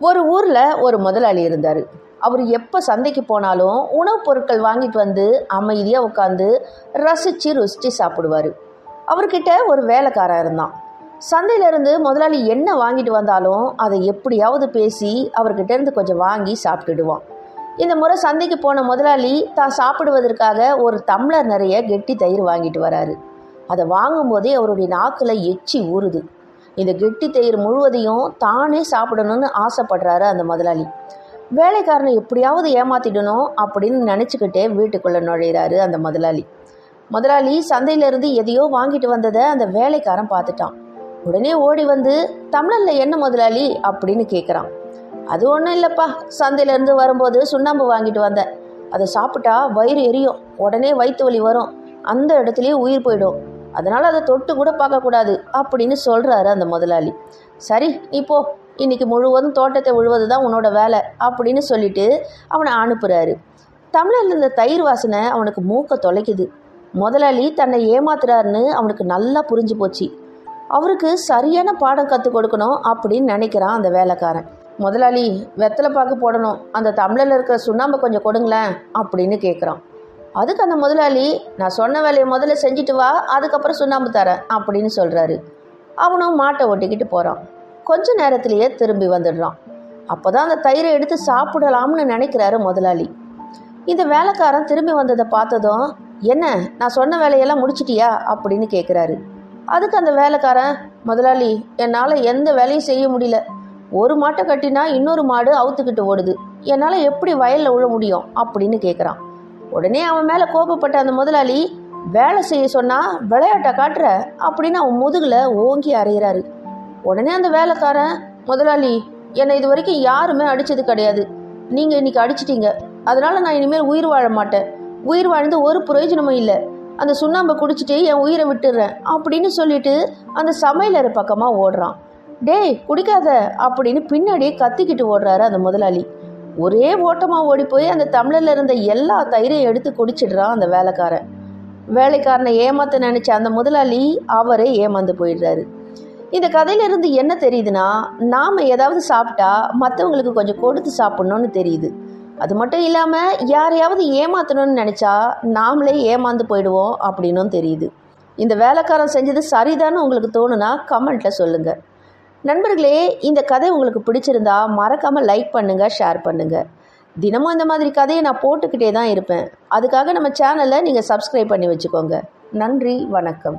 ஒரு ஊரில் ஒரு முதலாளி இருந்தார். அவர் எப்போ சந்தைக்கு போனாலும் உணவுப் பொருட்கள் வாங்கிட்டு வந்து அமைதியாக உட்காந்து ரசித்து ருசித்து சாப்பிடுவார். அவர்கிட்ட ஒரு வேலைக்காரன் இருந்தான். சந்தையிலேருந்து முதலாளி என்ன வாங்கிட்டு வந்தாலும் அதை எப்படியாவது பேசி அவர்கிட்ட இருந்து கொஞ்சம் வாங்கி சாப்பிட்டுடுவான். இந்த முறை சந்தைக்கு போன முதலாளி தான் சாப்பிடுவதற்காக ஒரு டம்ளர் நிறைய கெட்டி தயிர் வாங்கிட்டு வராரு. அதை வாங்கும்போதே அவருடைய நாக்கில் எச்சி ஊறுது. இந்த கெட்டி தயிர் முழுவதையும் தானே சாப்பிடணும்னு ஆசைப்படுறாரு அந்த முதலாளி. வேலைக்காரனை எப்படியாவது ஏமாத்திடணும் அப்படின்னு நினச்சிக்கிட்டே வீட்டுக்குள்ளே நுழையிறாரு அந்த முதலாளி. முதலாளி சந்தையிலேருந்து எதையோ வாங்கிட்டு வந்ததை அந்த வேலைக்காரன் பார்த்துட்டான். உடனே ஓடி வந்து தமிழில் என்ன முதலாளி? அப்படின்னு கேட்குறான் அது ஒன்றும் இல்லைப்பா. சந்தையிலேருந்து வரும்போது சுண்ணாம்பு வாங்கிட்டு வந்தேன் அதை சாப்பிட்டா வயிறு எரியும். உடனே வயிற்று வலி வரும். அந்த இடத்துலையே உயிர் போயிடும். அதனால் அதை தொட்டு கூட பார்க்கக்கூடாது அப்படின்னு சொல்கிறாரு அந்த முதலாளி. சரி நீ போ. இன்னைக்கு முழுவதும் தோட்டத்தை உழுவது தான் உன்னோட வேலை அப்படின்னு சொல்லிட்டு அவனை அனுப்புகிறாரு தமிழில் இருந்த தயிர் வாசனை அவனுக்கு மூக்க தொலைக்குது. முதலாளி தன்னை ஏமாத்துறாருன்னு அவனுக்கு நல்லா புரிஞ்சு போச்சு. அவருக்கு சரியான பாடம் கற்றுக் கொடுக்கணும் அப்படின்னு நினைக்கிறான் அந்த வேலைக்காரன். முதலாளி வெத்தலை பாக்கு போடணும். அந்த தமிழில் இருக்கிற சுண்ணாம்பை கொஞ்சம் கொடுங்களேன் அப்படின்னு கேட்குறான் அதுக்கு அந்த முதலாளி நான் சொன்ன வேலையை முதல்ல செஞ்சுட்டு வா அதுக்கப்புறம் சுண்ணாம்பு தரேன் அப்படின்னு சொல்கிறாரு அவனும் மாட்டை ஒட்டிக்கிட்டு போகிறான் கொஞ்ச நேரத்திலேயே திரும்பி வந்துடுறான். அப்போ தான் அந்த தயிரை எடுத்து சாப்பிடலாம்னு நினைக்கிறாரு முதலாளி. இந்த வேலைக்காரன் திரும்பி வந்ததை பார்த்ததும் என்ன நான் சொன்ன வேலையெல்லாம் முடிச்சிட்டியா? அப்படின்னு கேட்குறாரு அதுக்கு அந்த வேலைக்காரன் முதலாளி என்னால் எந்த வேலையும் செய்ய முடியல. ஒரு மாட்டை கட்டினா இன்னொரு மாடு அவுத்துக்கிட்டு ஓடுது. என்னால் எப்படி வயலில் உழ முடியும்? அப்படின்னு கேட்குறான் உடனே அவன் மேலே கோபப்பட்ட அந்த முதலாளி வேலை செய்ய சொன்னால் விளையாட்டை காட்டுற அப்படின்னு அவன் முதுகில் ஓங்கி அறையிறாரு. உடனே அந்த வேலைக்காரன் முதலாளி என்னை இது வரைக்கும் யாருமே அடித்தது கிடையாது. நீங்கள் இன்னைக்கு அடிச்சிட்டீங்க. அதனால் நான் இனிமேல் உயிர் வாழ மாட்டேன். உயிர் வாழ்ந்து ஒரு பிரயோஜனமும் இல்லை. அந்த சுண்ணாம்பை குடிச்சிட்டு என் உயிரை விட்டுடுறேன் அப்படின்னு சொல்லிட்டு அந்த சமையலறை பக்கமாக ஓடுறான். டேய் குடிக்காத அப்படின்னு பின்னாடியே கத்திக்கிட்டு ஓடுறாரு அந்த முதலாளி. ஒரே ஓட்டமாக ஓடி போய் அந்த தமிழில் இருந்த எல்லா தயிரையும் எடுத்து குடிச்சிடுறான் அந்த வேலைக்காரன். வேலைக்காரனை ஏமாத்த நினச்ச அந்த முதலாளி அவரே ஏமாந்து போயிடுறாரு. இந்த கதையிலிருந்து என்ன தெரியுதுன்னா நாம் ஏதாவது சாப்பிட்டா மற்றவங்களுக்கு கொஞ்சம் கொடுத்து சாப்பிட்ணுன்னு தெரியுது. அது மட்டும் இல்லாமல் யாரையாவது ஏமாற்றணும்னு நினச்சா நாமளே ஏமாந்து போயிடுவோம் அப்படின்னும் தெரியுது. இந்த வேலைக்காரன் செஞ்சது சரிதான்னு உங்களுக்கு தோணுனா கமெண்ட்டில் சொல்லுங்கள் நண்பர்களே இந்த கதை உங்களுக்கு பிடிச்சிருந்தா மறக்காமல் லைக் பண்ணுங்கள் ஷேர் பண்ணுங்கள் தினமும் இந்த மாதிரி கதையை நான் போட்டுக்கிட்டே தான் இருப்பேன். அதுக்காக நம்ம சேனலை நீங்கள் சப்ஸ்கிரைப் பண்ணி வச்சுக்கோங்க. நன்றி வணக்கம்.